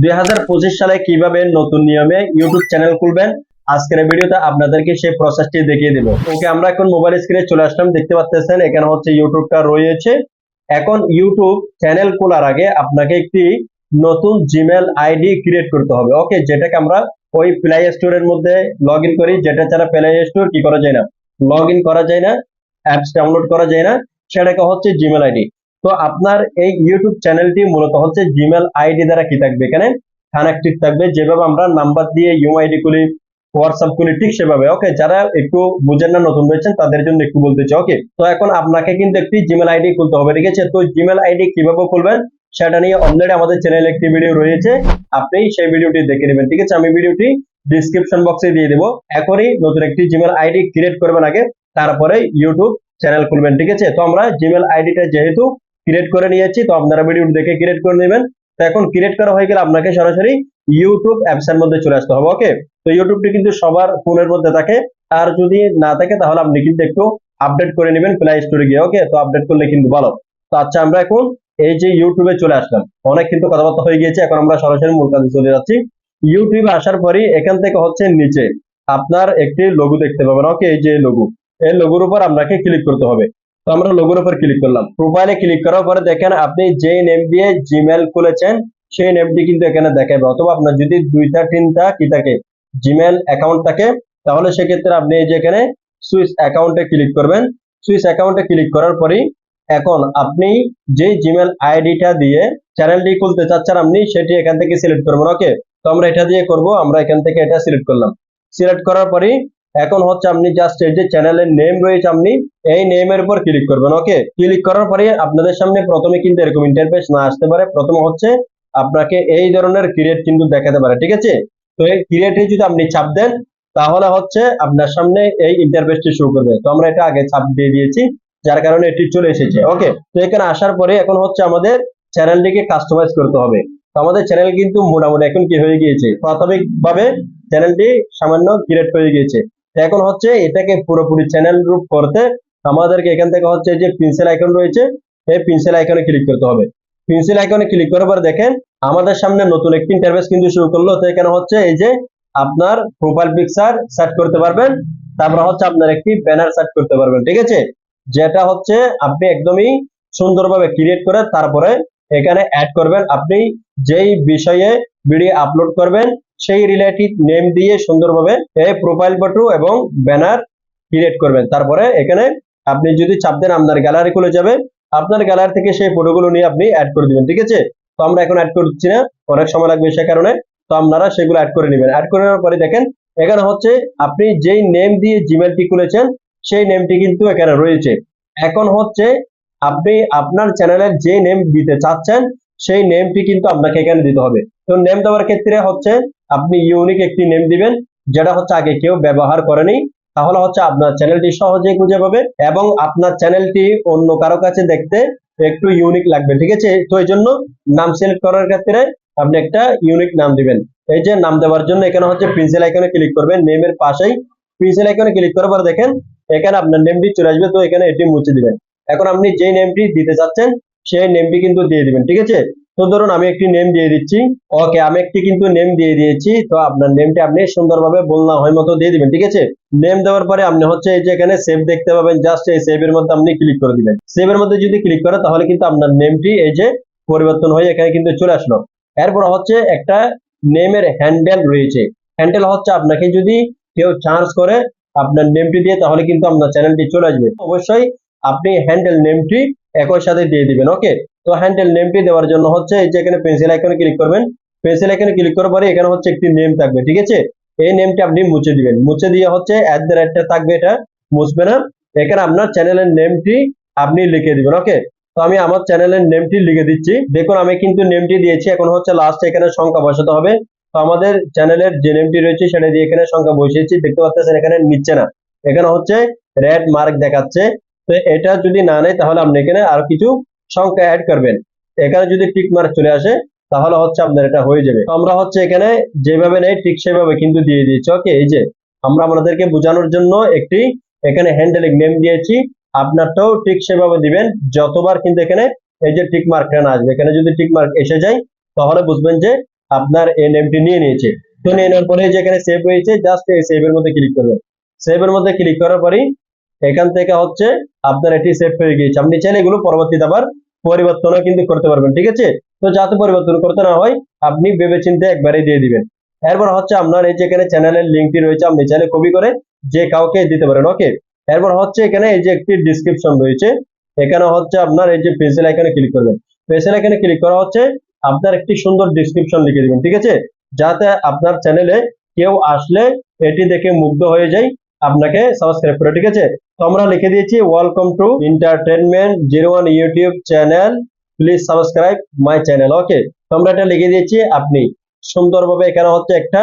দুই হাজার পঁচিশ সালে কীভাবে নতুন নিয়মে ইউটিউব চ্যানেল খুলবেন, আজকের ভিডিওতে আপনাদেরকে সেই প্রসেসটি দেখিয়ে দিব। ওকে, আমরা এখন মোবাইল স্ক্রিনে চলে আসলাম, দেখতে পাচ্ছেন এখানে হচ্ছে ইউটিউবটা রয়েছে। এখন ইউটিউব চ্যানেল খোলার আগে আপনাকে একটি নতুন জিমেল আইডি ক্রিয়েট করতে হবে। ওকে, যেটাকে আমরা ওই প্লে স্টোরের মধ্যে লগ করি, যেটা ছাড়া প্লে স্টোর কি করা যায় না? লগ করা যায় না অ্যাপস ডাউনলোড করা যায় না, সেটাকে হচ্ছে জিমেল আইডি তো আপনার এই ইউটিউব চ্যানেলটি মূলত হচ্ছে জিমেল আইডি দ্বারা কি থাকবে? এখানে কানেক্টেড থাকবে। যেভাবে আমরা নাম্বার দিয়ে ইউআইডি খুলি হোয়াটসঅ্যাপ খুলি, ঠিক সেভাবে ওকে যারা একটু বুঝেন না, নতুন রয়েছেন, তাদের জন্য একটু বলতেছি ওকে তো এখন আপনাকে কিন্তু একটি জিমেল আইডি খুলতে হবে, ঠিক আছে? তো জিমেল আইডি কীভাবে খুলবেন? সেটা নিয়ে অলরেডি আমাদের চ্যানেলে একটি ভিডিও রয়েছে। আপনি সেই ভিডিওটি দেখে নেবেন, ঠিক আছে? আমি ভিডিওটি ডিসক্রিপশন বক্সে দিয়ে দেবো। এখনই নতুন একটি জিমেল আইডি ক্রিয়েট করবেন আগে, তারপরে ইউটিউব চ্যানেল খুলবেন, ঠিক আছে? তো আমরা জিমেল আইডিটা যেহেতু ক্রিয়েট করে নিয়েছি, তো আপনারা ভিডিও দেখে ক্রিয়েট করে নেবেন। তো এখন ক্রিয়েট করা হয়ে গেলে আপনাকে সরাসরি ইউটিউব অ্যাপস এর মধ্যে চলে আসতে হবে ওকে তো ইউটিউবটি কিন্তু সবার ফোনের মধ্যে থাকে। আর যদি না থাকে, তাহলে আপনি কিন্তু একটু আপডেট করে নেবেন প্লে স্টোরে গিয়ে ওকে তো আপডেট করলে কিন্তু ভালো। তো আচ্ছা আমরা এখন এই যে ইউটিউবে চলে আসলাম। অনেক কিন্তু কথাবার্তা হয়ে গিয়েছে, এখন আমরা সরাসরি মূল কাজে চলে যাচ্ছি। ইউটিউবে আসার পরই এখান থেকে হচ্ছে নিচে আপনার একটি লোগো দেখতে পাবেন ওকে এই যে লোগো এই লোগোর উপর আপনাকে ক্লিক করতে হবে। তো আমরা লোগোর উপর ক্লিক করলাম। প্রোফাইলে ক্লিক করার পরে দেখেন আপনি যে নেম দিয়ে জিমেল খুলেছেন, সেই নেমটি কিন্তু এখানে দেখাবে। অথবা আপনার যদি দুইটা, তিনটা কি থাকে জিমেল অ্যাকাউন্ট থাকে, তাহলে সেক্ষেত্রে আপনি এই যে এখানে সুইচ অ্যাকাউন্টে ক্লিক করবেন। সুইচ অ্যাকাউন্টে ক্লিক করার পরেই এখন আপনি যে জিমেল আইডিটা দিয়ে চ্যানেলটি খুলতে চাচ্ছেন আপনি, সেটি এখান থেকে সিলেক্ট করবেন। ওকে তো আমরা এটা দিয়ে করব, আমরা এখান থেকে এটা সিলেক্ট করলাম। সিলেক্ট করার পরেই এখন হচ্ছে আপনি জাস্ট এই যে চ্যানেলের নেম রয়েছে আপনি, এই নেমের উপর ক্লিক করবেন ওকে ক্লিক করার পরে আপনাদের সামনে প্রথমে কিন্তু এরকম ইন্টারফেস না আসতে পারে। প্রথমে হচ্ছে আপনাকে এই ধরনের ক্রিয়েট কিন্তু দেখাতে পারে, ঠিক আছে? তো এই ক্রিয়েটে যদি আপনি চাপ দেন, তাহলে হচ্ছে আপনার সামনে এই ইন্টারফেসটি শুরু করবে। তো আমরা এটা আগে চাপ দিয়ে দিয়েছি, যার কারণে এটি চলে এসেছে ওকে তো এখানে আসার পরে এখন হচ্ছে আমাদের চ্যানেলটিকে কাস্টমাইজ করতে হবে। তো আমাদের চ্যানেল কিন্তু মোটামুটি এখন কি হয়ে গিয়েছে? প্রাথমিকভাবে চ্যানেলটি সামান্য ক্রিয়েট হয়ে গিয়েছে। এখন হচ্ছে এটাকে পুরোপুরি চ্যানেল রূপ করতে আমাদেরকে এখান থেকে হচ্ছে যে পেন্সিল আইকন রয়েছে, এই পেন্সিল আইকনে ক্লিক করতে হবে। পেন্সিল আইকনে ক্লিক করার পর দেখেন, আমাদের সামনে নতুন একটি ইন্টারফেস কিন্তু শুরু করল। তো এখানে হচ্ছে এই যে আপনার প্রোফাইল পিকচার সেট করতে পারবেন, তারপর হচ্ছে আপনার একটি ব্যানার সেট করতে পারবেন, ঠিক আছে? যেটা হচ্ছে আপনি একদমই সুন্দরভাবে ক্রিয়েট করে তারপরে এখানে অ্যাড করবেন। আপনি যেই বিষয়ে ভিডিও আপলোড করবেন সেই রিলেটেড নেম দিয়ে সুন্দরভাবে প্রোফাইল ফটো এবং ব্যানার ক্রিয়েট করবেন। তারপরে এখানে আপনি যদি চাপ দেন আপনার গ্যালারি খুলে যাবে। আপনার গ্যালারি থেকে সেই ফটোগুলো নিয়ে আপনি অ্যাড করে দিবেন, ঠিক আছে? তো আমরা এখন অ্যাড করছি না, অনেক সময় লাগবে সে কারণে। তো আপনারা সেগুলো অ্যাড করে নেবেন। অ্যাড করে নেওয়ার পরে দেখেন, এখানে হচ্ছে আপনি যেই নেম দিয়ে জিমেলটি খুলেছেন, সেই নেমটি কিন্তু এখানে রয়েছে। এখন হচ্ছে আপনি আপনার চ্যানেলের যে নেম দিতে চাচ্ছেন, সেই নেমটি কিন্তু আপনাকে এখানে দিতে হবে। তো নেম দেওয়ার ক্ষেত্রে হচ্ছে আপনি ইউনিক একটি নেম দিবেন, যেটা হচ্ছে আগে কেউ ব্যবহার করেনি। তাহলে হচ্ছে আপনার চ্যানেলটি সহজেই খুঁজে পাবে এবং আপনার চ্যানেলটি অন্য কারও কাছে দেখতে একটু ইউনিক লাগবে, ঠিক আছে? তো এই জন্য নাম সিলেক্ট করার ক্ষেত্রে আপনি একটা ইউনিক নাম দিবেন। এই যে নাম দেওয়ার জন্য এখানে হচ্ছে পেন্সিল আইকনে ক্লিক করবেন নেমের পাশেই পেন্সিল আইকনে ক্লিক করার পর দেখেন, এখানে আপনার নেমটি চলে আসবে, তো এখানে এটি মুছে দিবেন। এখন আপনি যে নেমটি দিতে চাচ্ছেন সেই নেমটি কিন্তু দিয়ে দিবেন, ঠিক আছে? তো ধরুন আমি একটি নেম দিয়ে দিচ্ছি। ওকে আমি একটি কিন্তু নেম দিয়ে দিয়েছি। তো আপনার নেমটি আপনি সুন্দরভাবে বলনা হয় মতো দিয়ে দিবেন, ঠিক আছে? নেম দেওয়ার পরে আপনি হচ্ছে এই যে এখানে সেভ দেখতে পাবেন জাস্ট এই সেভ এর মধ্যে আপনি ক্লিক করে দিবেন। সেভ এর মধ্যে যদি ক্লিক করে, তাহলে কিন্তু আপনার নেমটি এই যে পরিবর্তন হয়ে এখানে কিন্তু চলে আসলো। এরপর হচ্ছে একটা নেমের হ্যান্ডেল রয়েছে। হ্যান্ডেল হচ্ছে আপনাকে যদি কেউ চার্জ করে আপনার নেমটি দিয়ে, তাহলে কিন্তু আপনার চ্যানেলটি চলে আসবে। অবশ্যই আপনি হ্যান্ডেল নেমটি একই সাথে দিয়ে দিবেন ওকে তো হ্যান্ডেল নেমটি দেওয়ার জন্য হচ্ছে এই যে এখানে পেন্সিল আইকনে ক্লিক করবেন। পেন্সিল আইকনে ক্লিক করার পরে এখানে হচ্ছে একটি নেম থাকবে, ঠিক আছে? এই নেমটি আপনি মুছে দিবেন। মুছে দিয়ে হচ্ছে অ্যাট দ্য রেটটা থাকবে এটা, মুছবে না। এখানে আপনার চ্যানেলের নেমটি আপনি লিখে দিবেন ওকে তো আমি আমার চ্যানেলের নেমটি লিখে দিচ্ছি। দেখুন, আমি কিন্তু নেমটি দিয়েছি, এখন হচ্ছে লাস্ট এখানে সংখ্যা বসাতে হবে। তো আমাদের চ্যানেলের যে নেমটি রয়েছে, সেটা দিয়ে এখানে সংখ্যা বসিয়েছি। দেখতে পাচ্ছেন, এখানে নিচ্ছে না। এখানে হচ্ছে রেড মার্ক দেখাচ্ছে। তো এটা যদি না নেয়, তাহলে আপনি এখানে আরও কিছু সংখ্যা অ্যাড করবেন। এখানে যদি টিক মার্ক চলে আসে, তাহলে হচ্ছে আপনার এটা হয়ে যাবে। আমরা হচ্ছে এখানে যেভাবে নেই, ঠিক সেভাবে কিন্তু দিয়ে দিয়েছি। ওকে এই যে আমরা আমাদেরকে বোঝানোর জন্য একটি এখানে হ্যান্ডেলিং নেম দিয়েছি। আপনারটাও ঠিক সেভাবে দিবেন। যতবার কিন্তু এখানে এই যে টিক মার্কটা না আসবে, এখানে যদি টিক মার্ক এসে যায়, তাহলে বুঝবেন যে আপনার এই নেমটি নিয়ে নিয়েছে। তো নিয়ে নেওয়ার পরে যে এখানে সেভ হয়েছে জাস্ট এই সেভের মধ্যে ক্লিক করবেন। সেভের মধ্যে ক্লিক করার পরেই এখান থেকে হচ্ছে আপনার এটি সেভ হয়ে গিয়েছে। আপনি চাইলে এগুলো পরবর্তীতে আবার পরিবর্তনও কিন্তু করতে পারবেন, ঠিক আছে? তো যাতে পরিবর্তন করতে না হয়, আপনি ভেবেচিন্তে একবারে দিয়ে দিবেন। এরপর হচ্ছে আপনার এই যে এখানে চ্যানেলের লিঙ্কটি রয়েছে, আপনি চাইলে কপি করে যে কাউকে দিতে পারেন ওকে এরপর হচ্ছে এখানে এই যে একটি ডিসক্রিপশন রয়েছে, এখানে হচ্ছে আপনার এই যে পেন্সিল আইকনে ক্লিক করবেন। পেন্সিল আইকনে ক্লিক করা হচ্ছে, আপনার একটি সুন্দর ডিসক্রিপশন লিখে দিবেন, ঠিক আছে? যাতে আপনার চ্যানেলে কেউ আসলে এটি দেখে মুগ্ধ হয়ে যায় আপনাকে সাবস্ক্রাইব করে, ঠিক আছে? তো আমরা লিখে দিয়েছি welcome to entertainment zero one YouTube channel please subscribe my channel okay তো আমরা এটা লিখে দিয়েছি, আপনি সুন্দরভাবে এখানে হচ্ছে একটা,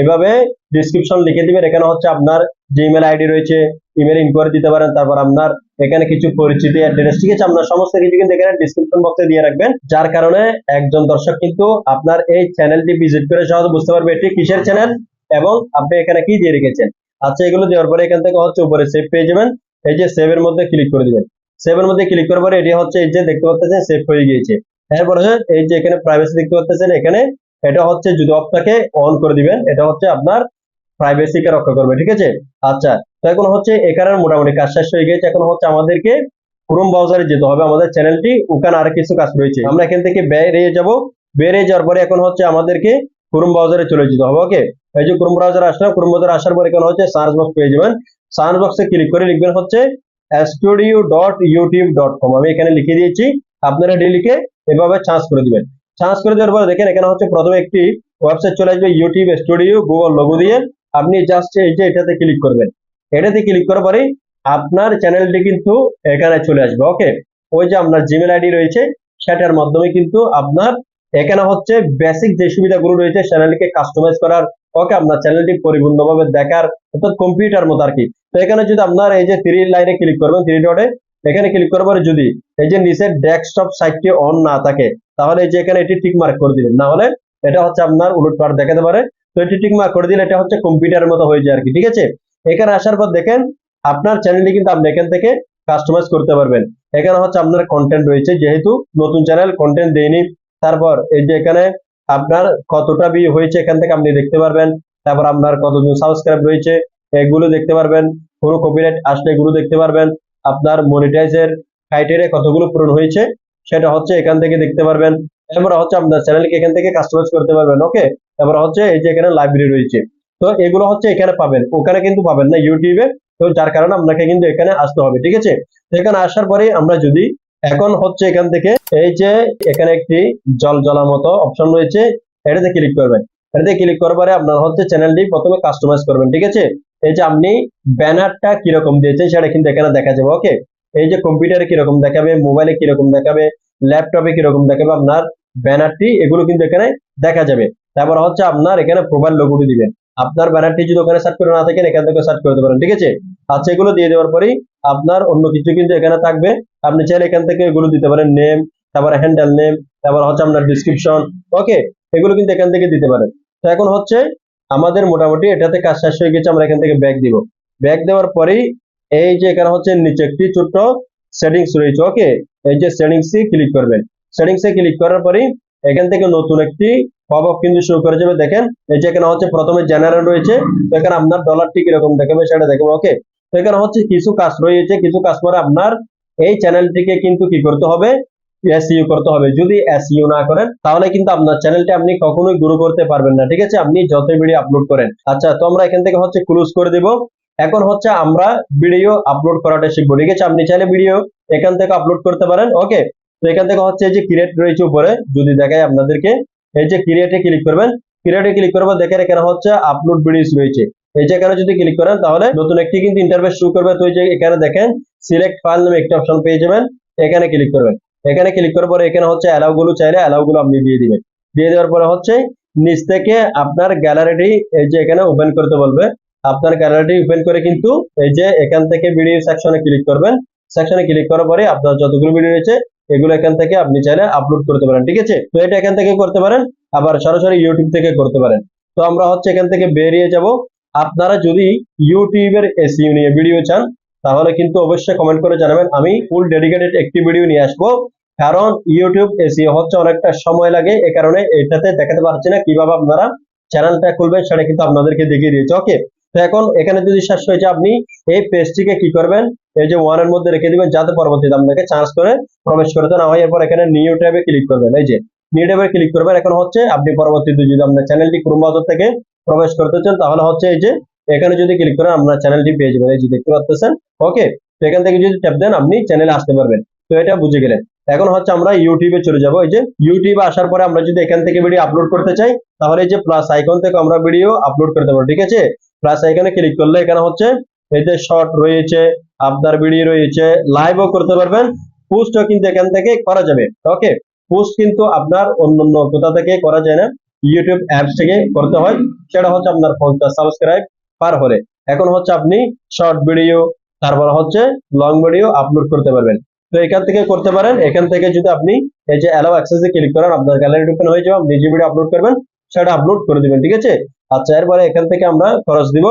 এভাবে ডিসক্রিপশন লিখে দিবেন, এখানে হচ্ছে আপনার যে ইমেল আইডি রয়েছে ইমেল ইনকোয়ারি দিতে পারেন, তারপর আপনার এখানে কিছু পরিচিতি অ্যাড্রেস ঠিক আছে? আপনার সমস্ত কিছু কিন্তু এখানে ডিসক্রিপশন বক্সে দিয়ে রাখবেন, যার কারণে একজন দর্শক কিন্তু আপনার এই চ্যানেলটি ভিজিট করে সহজে বুঝতে পারবে এটি কিসের চ্যানেল এবং আপনি এখানে কি দিয়ে রেখেছেন। আচ্ছা এগুলো দেওয়ার পরে এখান থেকে হচ্ছে উপরে সেভ পেয়ে যাবেন। এই যে সেভ এর মধ্যে ক্লিক করে দিবেন। সেভ এর মধ্যে ক্লিক করার পরে এটি হচ্ছে এই যে দেখতে পাচ্ছেন সেভ হয়ে গিয়েছে। এরপরে এই যে এখানে প্রাইভেসি দেখতে পাচ্ছেন, এখানে এটা হচ্ছে যদি থাকে অন করে দিবেন। এটা হচ্ছে আপনার প্রাইভেসিকে রক্ষা করবে, ঠিক আছে? আচ্ছা তো এখন হচ্ছে এখানে মোটামুটি কাজ শেষ হয়ে গেছে এখন হচ্ছে আমাদেরকে ক্রোম ব্রাউজারে যেতে হবে। আমাদের চ্যানেলটি ওখানে আর কিছু কাজ রয়েছে। আমরা এখান থেকে বেরিয়ে যাব। বেরিয়ে যাওয়ার পরে এখন হচ্ছে আমাদেরকে ক্রোম ব্রাউজারে চলে যেতে হবে ওকে এই যে ক্রোম ব্রাউজার আসলাম ক্রোম ব্রাউজার আসার পরে এখানে হচ্ছে? সার্চ বক্স পেয়ে যাবেন। সার্চ বক্সে ক্লিক করে লিখবেন হচ্ছে studio dot YouTube dot com আমি এখানে লিখে দিয়েছি, আপনারা এটি লিখে এভাবে চার্জ করে দিবেন। চার্জ করে দেওয়ার পরে দেখেন, এখানে হচ্ছে প্রথমে একটি ওয়েবসাইট চলে আসবে ইউটিউব স্টুডিও গুগল লোগো দিয়ে। আপনি জাস্ট এই যে এটাতে ক্লিক করবেন। এটাতে ক্লিক করার পরে আপনার চ্যানেলটি কিন্তু এখানে চলে আসবে ওকে ওই যে আপনার জিমেল আইডি রয়েছে, সেটার মাধ্যমে কিন্তু আপনার এখানে হচ্ছে বেসিক যে সুবিধাগুলো রয়েছে চ্যানেলকে কাস্টমাইজ করার ওকে আপনার চ্যানেলটি পরিপূর্ণভাবে দেখার অর্থাৎ কম্পিউটার মতো আর কি। তো এখানে যদি আপনার এই যে থ্রি লাইনে ক্লিক করবেন থ্রি ডটে এখানে ক্লিক করার পরে যদি এই যে নিচের ডেস্কটপ সাইটটি অন না থাকে, তাহলে এই যে এখানে এটি টিক মার্ক করে দিবেন। না হলে এটা হচ্ছে আপনার উলট পার দেখাতে পারে। তো এটি টিক মার্ক করে দিলে এটা হচ্ছে কম্পিউটারের মতো হয়ে যায় আর কি, ঠিক আছে? এখানে আসার পর দেখেন, আপনার চ্যানেলটি কিন্তু আপনি এখান থেকে কাস্টমাইজ করতে পারবেন। এখানে হচ্ছে আপনার কন্টেন্ট রয়েছে, যেহেতু নতুন চ্যানেল কন্টেন্ট দেয়নি। তারপর এই যে এখানে আপনার কতটা ভিউ হয়েছে এখান থেকে আপনি দেখতে পারবেন। তারপর আপনার কতজন সাবস্ক্রাইব রয়েছে, এগুলো দেখতে পারবেন। কোনো কপিরাইট আসলে এগুলো দেখতে পারবেন। আপনার মনিটাইজের ক্রাইটেরিয়া কতগুলো পূরণ হয়েছে, সেটা হচ্ছে এখান থেকে দেখতে পারবেন। এরপর হচ্ছে আপনার চ্যানেলকে এখান থেকে কাস্টমাইজ করতে পারবেন ওকে এবার হচ্ছে এই যে এখানে লাইব্রেরি রয়েছে। তো এগুলো হচ্ছে এখানে পাবেন, ওখানে কিন্তু পাবেন না ইউটিউবে তো যার কারণে আপনাকে কিন্তু এখানে আসতে হবে, ঠিক আছে? এখানে আসার পরে আমরা যদি এখন হচ্ছে এখান থেকে, এই যে এখানে একটি জল জ্বলার মতো অপশন রয়েছে, এটাতে ক্লিক করবেন। এটাতে ক্লিক করার পরে আপনার হচ্ছে চ্যানেলটি প্রথমে কাস্টমাইজ করবেন, ঠিক আছে? এই যে আপনি ব্যানারটা কীরকম দিয়েছেন, সেটা কিন্তু এখানে দেখা যাবে ওকে এই যে কম্পিউটারে কীরকম দেখাবে মোবাইলে কীরকম দেখাবে ল্যাপটপে কীরকম দেখাবে, আপনার ব্যানারটি, এগুলো কিন্তু এখানে দেখা যাবে। তারপর হচ্ছে আপনার এখানে প্রোফাইল লোগোটি দিবেন। আপনার ব্যানারটি যদি ওখানে সার্চ করে না থাকেন, এখান থেকে সার্চ করতে পারেন, ঠিক আছে? আচ্ছা এগুলো দিয়ে দেওয়ার পরেই আপনার অন্য কিছু কিন্তু এখানে থাকবে। আপনি চাইলে এখান থেকে এগুলো দিতে পারেন নেম তারপরে হ্যান্ডেল নেম তারপর হচ্ছে আপনার ডিসক্রিপশন ওকে এগুলো কিন্তু এখান থেকে দিতে পারেন। তো এখন হচ্ছে আমাদের মোটামুটি এটাতে কাজ শেষ হয়ে গেছে, আমরা এখান থেকে ব্যাগ দিব। ব্যাগ দেওয়ার পরেই এই যে এখানে হচ্ছে নিচে একটি ছোট্ট সেটিংস রয়েছে ওকে এই যে সেটিংসে ক্লিক করবেন। সেটিংসে ক্লিক করার পরেই এখান থেকে নতুন একটি পপ আপ কিন্তু শুরু করে যাবে। দেখেন, এই যে এখানে হচ্ছে প্রথমে জেনারেল রয়েছে, তো এখানে আপনার ডলারটি কীরকম দেখাবে, সেটা দেখাবে ওকে তো এখানে হচ্ছে কিছু কাজ রয়েছে, কিছু কাজ করে আপনার এই চ্যানেলটিকে কিন্তু কি করতে হবে? এসইউ করতে হবে। যদি এসইউ না করেন, তাহলে কিন্তু আপনার চ্যানেলটি আপনি কখনোই গ্রো করতে পারবেন না, ঠিক আছে? আপনি যতই ভিডিও আপলোড করেন। আচ্ছা তো আমরা এখান থেকে হচ্ছে ক্লোজ করে দিব। এখন হচ্ছে আমরা ভিডিও আপলোড করাটা শিখব, ঠিক আছে? আপনি চাইলে ভিডিও এখান থেকে আপলোড করতে পারেন ওকে তো এখান থেকে হচ্ছে যে ক্রিয়েট রয়েছে উপরে, যদি দেখাই আপনাদেরকে। এই যে ক্রিয়েটে ক্লিক করবেন ক্রিয়েটে ক্লিক করব দেখেন এখানে হচ্ছে আপলোড ভিডিওস রয়েছে। এই যে এখানে যদি ক্লিক করেন, তাহলে নতুন একটি কিন্তু ইন্টারফেস শুরু করবে। তো এই যে এখানে দেখেন সিলেক্ট ফাইল নামে একটা অপশন পেয়ে যাবেন, এখানে ক্লিক করবেন। এখানে ক্লিক করার পরে এখানে হচ্ছে অ্যালাউ গুলো চাইলে অ্যালাউ গুলো আপনি দিয়ে দিবেন। দিয়ে দেওয়ার পরে হচ্ছে নিচ থেকে আপনার গ্যালারিটি এই যে এখানে ওপেন করতে বলবে। আপনার গ্যালারিটি ওপেন করে কিন্তু এই যে এখান থেকে ভিডিও সেকশনে ক্লিক করবেন। সেকশনে ক্লিক করার পরে আপনার যতগুলো ভিডিও রয়েছে এগুলো এখান থেকে আপনি চাইলে আপলোড করতে পারেন, ঠিক আছে? তো এটা এখান থেকে করতে পারেন, আবার সরাসরি ইউটিউব থেকে করতে পারেন। তো আমরা হচ্ছে এখান থেকে বেরিয়ে যাব। আপনারা যদি ইউটিউবের এসইউ নিয়ে ভিডিও চান, তাহলে কিন্তু অবশ্যই কমেন্ট করে জানাবেন। আমি ফুল ডেডিকেটেড একটি ভিডিও নিয়ে আসব। কারণ ইউটিউব এসিও হচ্ছে অনেকটা সময় লাগে, এ কারণে এটাতে দেখাতে পারছি না কীভাবে আপনারা চ্যানেলটা খুলবেন, সেটা কিন্তু আপনাদেরকে দেখিয়ে দিয়েছে ওকে তো এখন এখানে যদি শেষ হয়েছে আপনি এই পেজটিকে কি করবেন? এই যে ওয়ানের মধ্যে রেখে দিবেন, যাতে পরবর্তীতে আপনাকে চান্স করে প্রবেশ করতে না হয়। এরপর এখানে নিউ ট্যাবে ক্লিক করবেন। এই যে নিউ ট্যাবে ক্লিক করবেন, এখন হচ্ছে আপনি পরবর্তীতে যদি আপনার চ্যানেলটি ক্রোম ব্রাউজার থেকে প্রবেশ করতে চান, তাহলে হচ্ছে এই যে এখানে যদি ক্লিক করেন, আপনার চ্যানেলটি পেয়ে যাবেন। এই যে দেখতে পাচ্ছেন? ওকে তো এখান থেকে যদি ট্যাপ দেন, আপনি চ্যানেলে আসতে পারবেন। তো এটা বুঝে গেলেন। এখন হচ্ছে আমরা ইউটিউবে চলে যাব। এই যে ইউটিউবে আসার পরে আমরা যদি এখান থেকে ভিডিও আপলোড করতে চাই, তাহলে এই যে প্লাস আইকন থেকে আমরা ভিডিও আপলোড করতে পারব। ঠিক আছে? প্লাস আইকনে ক্লিক করলে এখানে হচ্ছে যে শর্ট রয়েছে আপনার ভিডিও রয়েছে লাইভও করতে পারবেন। পোস্টও কিন্তু এখান থেকে করা যাবে। ওকে পোস্ট কিন্তু আপনার অন্যান্য কোথা থেকে করা যায় না ইউটিউব অ্যাপস থেকে করতে হয়। সেটা হচ্ছে আপনার পঞ্চাশ সাবস্ক্রাইব পার হলে এখন হচ্ছে আপনি শর্ট ভিডিও তারপর হচ্ছে লং ভিডিও আপলোড করতে পারবেন। তো এখান থেকে করতে পারেন। এখান থেকে যদি আপনি এই যে অ্যালাউ অ্যাক্সেসে ক্লিক করেন, আপনার গ্যালারি ওপেন হয়ে যাবে, আপনি যে ভিডিও আপলোড করবেন, সেটা আপলোড করে দিবেন, ঠিক আছে? আচ্ছা এরপরে এখান থেকে আমরা খরচ দিব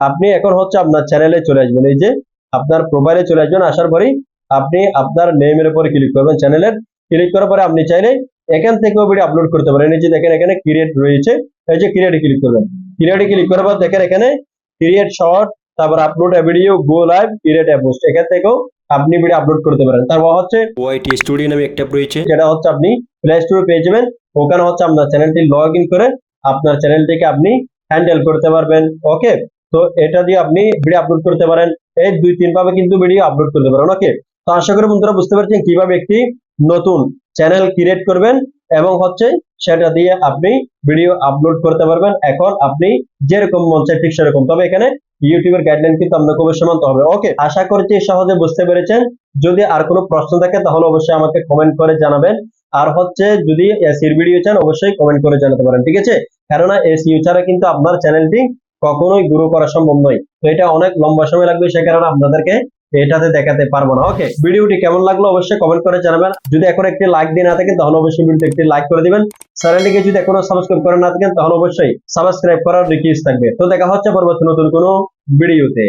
আপনি এখন হচ্ছে আপনার চ্যানেলে চলে আসবেন। এই যে আপনার প্রোফাইলে চলে আসবেন আসার পরেই আপনি আপনার নেমের উপরে ক্লিক করবেন চ্যানেলের ক্লিক করার পরে আপনি চাইলে এখান থেকেও ভিডিও আপলোড করতে পারেন। এই যে দেখেন এখানে ক্রিয়েট রয়েছে। এই যে ক্রিয়েটে ক্লিক করবেন। ক্রিয়েটে ক্লিক করার পর দেখেন এখানে ক্রিয়েট শর্ট তারপর upload a video go live create a post এখান থেকেও আপনি ভিডিও আপলোড করতে পারেন। তারপর হচ্ছে ওয়াইটি স্টুডিও নামে একটা রয়েছে। যেটা হচ্ছে আপনি প্লে স্টোরে পেয়ে যাবেন। ওখানে হচ্ছে আপনার চ্যানেলটি লগ ইন করে আপনার চ্যানেলটিকে আপনি হ্যান্ডেল করতে পারবেন। ওকে তো এটা দিয়ে আপনি ভিডিও আপলোড করতে পারেন। এই দুই, তিন ভাবে কিন্তু ভিডিও আপলোড করতে পারেন ওকে তো আশা করি বন্ধুরা বুঝতে পারছেন কীভাবে একটি নতুন চ্যানেল ক্রিয়েট করবেন এবং হচ্ছে সেটা দিয়ে আপনি ভিডিও আপলোড করতে পারবেন। এখন আপনি যেরকম মন চায় ঠিক সেরকম। তবে এখানে ইউটিউবের গাইডলাইন কিন্তু আপনাকে অবশ্যই মানতে হবে ওকে আশা করছি সহজে বুঝতে পেরেছেন। যদি আর কোনো প্রশ্ন থাকে তাহলে অবশ্যই আমাকে কমেন্ট করে জানাবেন। আর হচ্ছে যদি এসির ভিডিও চান, অবশ্যই কমেন্ট করে জানাতে পারেন, ঠিক আছে? কেননা এসিও ছাড়া কিন্তু আপনার চ্যানেলটি কখনোই গ্রো করা সম্ভব নয়। তো এটা অনেক লম্বা সময় লাগবে, সে কারণে আপনাদেরকে এটাতে দেখাতে পারব না। ওকে ভিডিওটি কেমন লাগল অবশ্যই কমেন্ট করে জানাবেন। যদি এখন একটি লাইক দিয়ে না থাকেন, তাহলে অবশ্যই ভিডিওতে একটি লাইক করে দিবেন। চ্যানেলটিকে যদি এখনও সাবস্ক্রাইব করে না থাকেন, তাহলে অবশ্যই সাবস্ক্রাইব করার রিকোয়েস্ট থাকবে। তো দেখা হচ্ছে পরবর্তী নতুন কোনো ভিডিওতে।